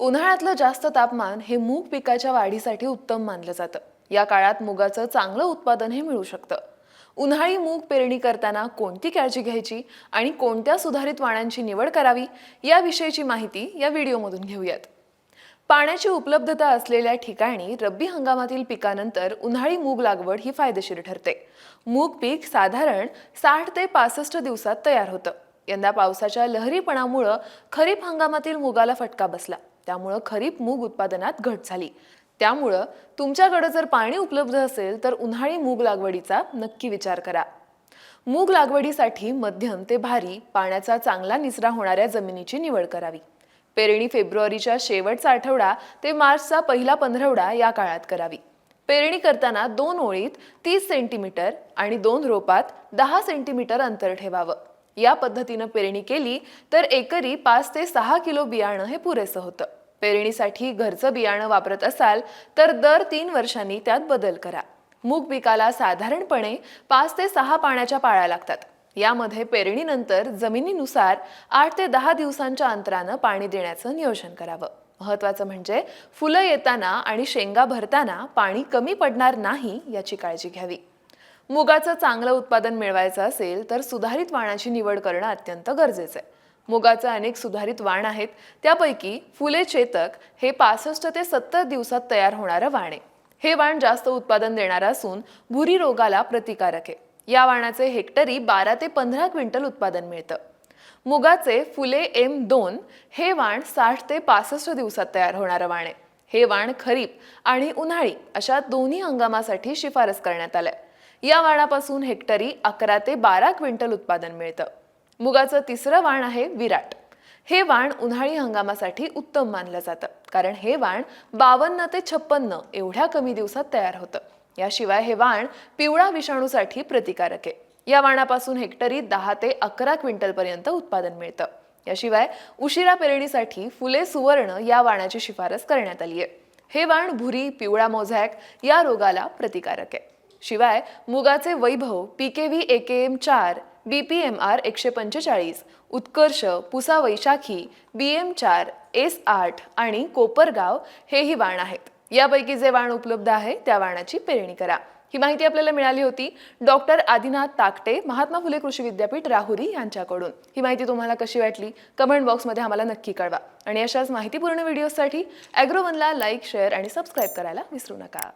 उन्हाळ्यातलं जास्त तापमान हे मूग पिकाच्या वाढीसाठी उत्तम मानलं जातं. या काळात मुगाचं चांगलं उत्पादन हे मिळू शकतं. उन्हाळी मूग पेरणी करताना कोणती काळजी घ्यायची आणि कोणत्या सुधारित वाणांची निवड करावी याविषयीची माहिती या व्हिडिओमधून घेऊयात. पाण्याची उपलब्धता असलेल्या ठिकाणी रब्बी हंगामातील पिकानंतर उन्हाळी मूग लागवड ही फायदेशीर ठरते. मूग पीक साधारण साठ ते पासष्ट दिवसात तयार होतं. यंदा पावसाच्या लहरीपणामुळं खरीप हंगामातील मुगाला फटका बसला. त्यामुळं खरीप मूग उत्पादनात घट झाली. त्यामुळं तुमच्याकडे जर पाणी उपलब्ध असेल तर उन्हाळी मूग लागवडीचा नक्की विचार करा. मूग लागवडीसाठी मध्यम ते भारी पाण्याचा चांगला निचरा होणाऱ्या जमिनीची निवड करावी. पेरणी फेब्रुवारीच्या शेवटचा आठवडा ते मार्चचा पहिला पंधरवडा या काळात करावी. पेरणी करताना दोन ओळीत तीस सेंटीमीटर आणि दोन रोपात दहा सेंटीमीटर अंतर ठेवावं. या पद्धतीनं पेरणी केली तर एकरी पाच ते सहा किलो बियाणं हे पुरेसं होतं. पेरणीसाठी घरचं बियाणं वापरत असाल तर दर तीन वर्षांनी त्यात बदल करा. मूग पिकाला साधारणपणे पाच ते सहा पाण्याच्या पाळ्या लागतात. यामध्ये पेरणीनंतर जमिनीनुसार आठ ते दहा दिवसांच्या अंतरानं पाणी देण्याचं नियोजन करावं. महत्वाचं म्हणजे फुलं येताना आणि शेंगा भरताना पाणी कमी पडणार नाही याची काळजी घ्यावी. मुगाचं चांगलं उत्पादन मिळवायचं असेल तर सुधारित वाणाची निवड करणं अत्यंत गरजेचं आहे. मुगाचे अनेक सुधारित वाण आहेत त्यापैकी फुले चेतक हे पासष्ट ते सत्तर दिवसात तयार होणारं वाण आहे. हे वाण जास्त उत्पादन देणारं असून भुरी रोगाला प्रतिकारक आहे. या वाणाचे हेक्टरी बारा ते पंधरा क्विंटल उत्पादन मिळतं. मुगाचे फुले एम दोन हे वाण साठ ते पासष्ट दिवसात तयार होणारं वाण आहे. हे वाण खरीप आणि उन्हाळी अशा दोन्ही हंगामासाठी शिफारस करण्यात आलंय. या वाणापासून हेक्टरी अकरा ते बारा क्विंटल उत्पादन मिळतं. मुगाचं तिसरं वाण आहे विराट. हे वाण उन्हाळी हंगामासाठी उत्तम मानलं जातं कारण हे वाण बावन्न ते छप्पन्न एवढ्या कमी दिवसात तयार होतं. याशिवाय हे वाण पिवळा विषाणूसाठी प्रतिकारक आहे. या वाणापासून हेक्टरी दहा ते अकरा क्विंटलपर्यंत उत्पादन मिळतं. याशिवाय उशिरा पेरणीसाठी फुले सुवर्ण या वाणाची शिफारस करण्यात आली आहे हे वाण भुरी पिवळा मोझॅक या रोगाला प्रतिकारक आहे. शिवाय मुगाचे वैभव पीकेव्ही एकेएम चार बी पी एम आर एकशे पंचेचाळीस उत्कर्ष पुसा वैशाखी बी एम चार एस आठ आणि कोपरगाव हेही वाण आहेत. यापैकी जे वाण उपलब्ध आहे त्या वाणाची पेरणी करा. ही माहिती आपल्याला मिळाली होती डॉक्टर आदिनाथ ताकटे महात्मा फुले कृषी विद्यापीठ राहुरी यांच्याकडून. ही माहिती तुम्हाला कशी वाटली? कमेंट बॉक्समध्ये आम्हाला नक्की कळवा. आणि अशाच माहितीपूर्ण व्हिडिओसाठी ॲग्रोवनला लाईक शेअर आणि सबस्क्राईब करायला विसरू नका.